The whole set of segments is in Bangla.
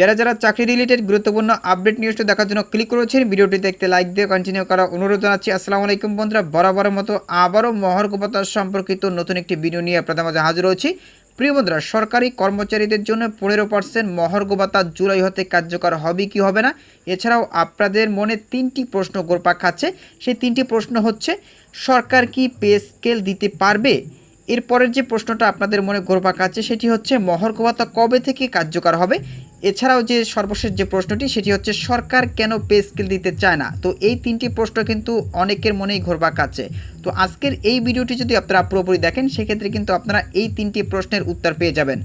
যারা যারা চাকরি রিলেটেড গুরুত্বপূর্ণ আপডেট নিউজটা দেখার জন্য ক্লিক করেছেন ভিডিওটি দেখতে লাইক দিয়ে কন্টিনিউ করা, অনুরোধ জানাচ্ছি। আসসালামু আলাইকুম বন্ধুরা, বরাবরের মতো আবারও মহর্গবতা সম্পর্কিত নতুন একটি ভিডিও নিয়ে আপনাদের মাঝে হাজির হয়েছি। প্রিয় বন্ধুরা, সরকারি কর্মচারীদের জন্য পনেরো পার্সেন্ট মহর্গবতা জুলাই হতে কার্যকর হবে কি হবে না? এছাড়াও আপনাদের মনে তিনটি প্রশ্ন গোরপাক খাচ্ছে। সেই তিনটি প্রশ্ন হচ্ছে, সরকার কি পে স্কেল দিতে পারবে? এরপরের যে প্রশ্নটা আপনাদের মনে ঘোরপাক আছে সেটি হচ্ছে মহর্গবতা কবে থেকে কার্যকর হবে? এছাড়াও যে সর্বশেষ যে প্রশ্নটি, সেটি হচ্ছে সরকার কেন পে স্কেল দিতে চায় না? তো এই তিনটি প্রশ্ন কিন্তু অনেকের মনেই ঘোরবাক আছে। তো আজকের এই ভিডিওটি যদি আপনারা পুরোপুরি দেখেন, সেক্ষেত্রে কিন্তু আপনারা এই তিনটি প্রশ্নের উত্তর পেয়ে যাবেন।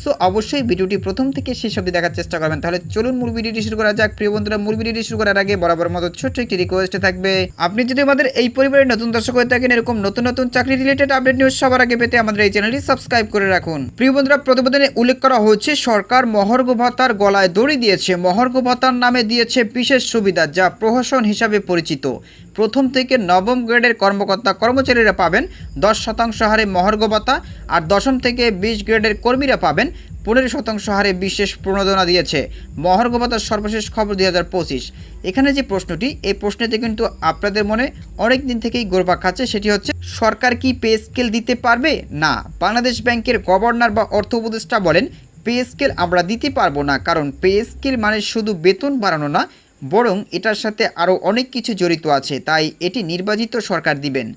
সো অবশ্যই ভিডিওটি প্রথম থেকে শেষ অবধি দেখার চেষ্টা করবেন। তাহলে চলুন মূল ভিডিওটি শুরু করা যাক। প্রিয় বন্ধুরা, মূল ভিডিওটি শুরু করার আগে বরাবর মতো ছোট্ট একটি রিকোয়েস্ট থাকবে। আপনি যদি আমাদের এই পরিবারের নতুন দর্শক হয়ে থাকেন, এরকম নতুন নতুন চাকরি রিলেটেড আপডেট নিউজ সবার আগে পেতে আমাদের এই চ্যানেলটি সাবস্ক্রাইব করে রাখুন। প্রিয় বন্ধুরা, প্রতিবেদনে উল্লেখ করা হয়েছে, সরকার মহর্গ ভাতার গলায় দড়ি দিয়েছে। মহর্গ ভাতার নামে দিয়েছে বিশেষ সুবিধা, যা প্রহসন হিসাবে পরিচিত। প্রথম থেকে নবম গ্রেডের কর্মকর্তা কর্মচারীরা পাবেন দশ শতাংশ হারে মহর্গ ভাতা আর দশম থেকে বিশ গ্রেডের কর্মীরা পাবেন পনেরো শতাংশ হারে বিশেষ প্রণোদনা দিয়েছে। মহর্গ ভাতার সর্বশেষ খবর দুই হাজার পঁচিশ। এখানে যে প্রশ্নটি, এই প্রশ্নটি কিন্তু আপনাদের মনে অনেক দিন থেকেই গোরপাক খাচ্ছে, সেটি হচ্ছে, সরকার কি পে স্কেল দিতে পারবে? না। বাংলাদেশ ব্যাংকের গভর্নর বা অর্থ উপদেষ্টা বলেন, পে স্কেল আমরা দিতে পারব না, কারণ পে স্কেল মানে শুধু বেতন বাড়ানো না বরং এটার সাথে আরও অনেক কিছু জড়িত আছে, তাই এটি নির্বাচিত সরকার দিবেন।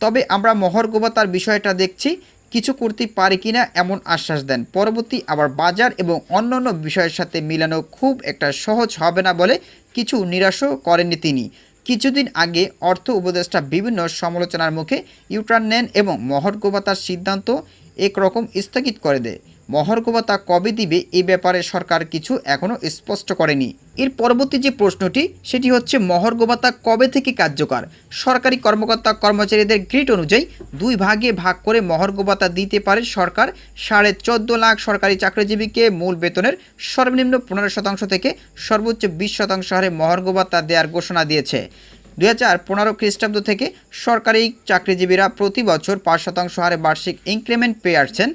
তবে আমরা মহর্গবতার বিষয়টা দেখছি, কিছু করতে পারে কিনা এমন আশ্বাস দেন। পরবর্তী আবার বাজার এবং অন্যান্য বিষয়ের সাথে মিলানো খুব একটা সহজ হবে না বলে কিছু নিরাশও করেননি তিনি। কিছুদিন আগে অর্থ উপদেষ্টা বিভিন্ন সমালোচনার মুখে ইউটার্ন নেন এবং মহর্গবতার সিদ্ধান্ত একরকম স্থগিত করে দেয়। মহর্গবতা কবে দিবে এই ব্যাপারে সরকার কিছু এখনও স্পষ্ট করেনি। এর পরবর্তী যে প্রশ্নটি, সেটি হচ্ছে মহর্গবতা কবে থেকে কার্যকর? সরকারি কর্মকর্তা কর্মচারীদের গ্রেড অনুযায়ী দুই ভাগে ভাগ করে মহর্গবতা দিতে পারে সরকার। সাড়ে চোদ্দ লাখ সরকারি চাকরিজীবীকে মূল বেতনের সর্বনিম্ন পনেরো শতাংশ থেকে সর্বোচ্চ বিশ শতাংশ হারে মহর্গবতা দেওয়ার ঘোষণা দিয়েছে। দুই হাজার পনেরো খ্রিস্টাব্দ থেকে সরকারি চাকরিজীবীরা প্রতি বছর পাঁচ শতাংশ হারে বার্ষিক ইনক্রিমেন্ট পেয়ে আসছেন।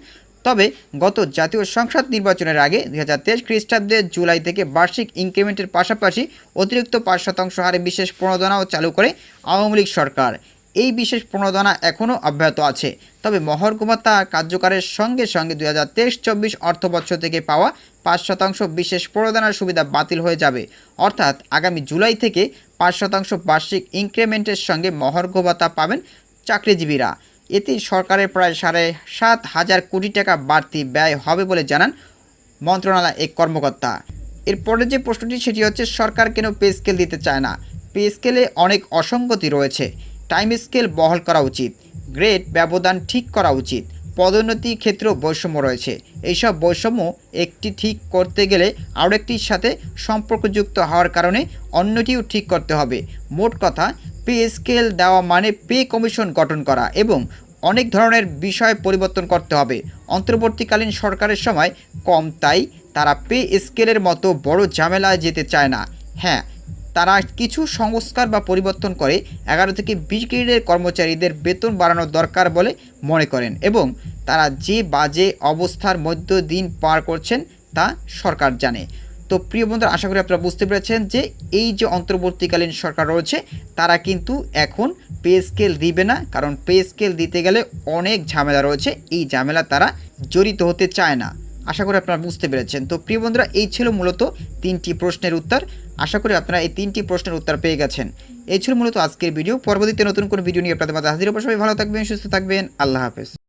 তবে গত জাতীয় সংসদ নির্বাচনের আগে দুই হাজার তেইশ খ্রিস্টাব্দে জুলাই থেকে বার্ষিক ইনক্রিমেন্টের পাশাপাশি অতিরিক্ত পাঁচ শতাংশ হারে বিশেষ প্রণোদনাও চালু করে আওয়ামী লীগ সরকার। এই বিশেষ প্রণোদনা এখনও অব্যাহত আছে। তবে মহর্গমতা কার্যকরের সঙ্গে সঙ্গে দুই হাজার তেইশ চব্বিশ অর্থ বছর থেকে পাওয়া পাঁচ শতাংশ বিশেষ প্রণোদনার সুবিধা বাতিল হয়ে যাবে। অর্থাৎ আগামী জুলাই থেকে পাঁচ শতাংশ বার্ষিক ইনক্রিমেন্টের সঙ্গে মহর্গবতা পাবেন চাকরিজীবীরা। এতে সরকারের প্রায় সাড়ে সাত হাজার কোটি টাকা বাড়তি ব্যয় হবে বলে জানান মন্ত্রণালয় এক কর্মকর্তা। এরপরে যে প্রশ্নটি, সেটি হচ্ছে, সরকার কেন পে স্কেল দিতে চায় না? পে স্কেলে অনেক অসঙ্গতি রয়েছে। টাইম স্কেল বহল করা উচিত। গ্রেড, ব্যবধান ঠিক করা উচিত। পদোন্নতি ক্ষেত্রেও বৈষম্য রয়েছে। এইসব বৈষম্য একটি ঠিক করতে গেলে আরও একটির সাথে সম্পর্কযুক্ত হওয়ার কারণে অন্যটিও ঠিক করতে হবে। মোট কথা পে স্কেল দেওয়া মানে পে কমিশন গঠন করা এবং অনেক ধরনের বিষয় পরিবর্তন করতে হবে। অন্তর্বর্তীকালীন সরকারের সময় কম, তাই তারা পে স্কেলের মতো বড় ঝামেলায় যেতে চায় না। হ্যাঁ তারা কিছু সংস্কার বা পরিবর্তন করে এগারো থেকে বিশ গ্রেডের কর্মচারীদের বেতন বাড়ানো দরকার বলে মনে করেন এবং তারা যে বাজে অবস্থার মধ্য দিন পার করছেন তা সরকার জানে। তো প্রিয় বন্ধুরা, আশা করি আপনারা বুঝতে পেরেছেন যে এই যে অন্তর্বর্তীকালীন সরকার রয়েছে, তারা কিন্তু এখন পে স্কেল দিবে না, কারণ পে স্কেল দিতে গেলে অনেক ঝামেলা রয়েছে। এই ঝামেলা তারা জড়িত হতে চায় না। আশা করি আপনারা বুঝতে পেরেছেন। তো প্রিয় বন্ধুরা, এই ছিল মূলত তিনটি প্রশ্নের উত্তর। আশা করি আপনারা এই তিনটি প্রশ্নের উত্তর পেয়ে গেছেন। এই ছিল মূলত আজকের ভিডিও। পরবর্তীতে নতুন কোনো ভিডিও নিয়ে আপনাদের মাঝে হাজির। সবাই ভালো থাকবেন, সুস্থ থাকবেন। আল্লাহ হাফেজ।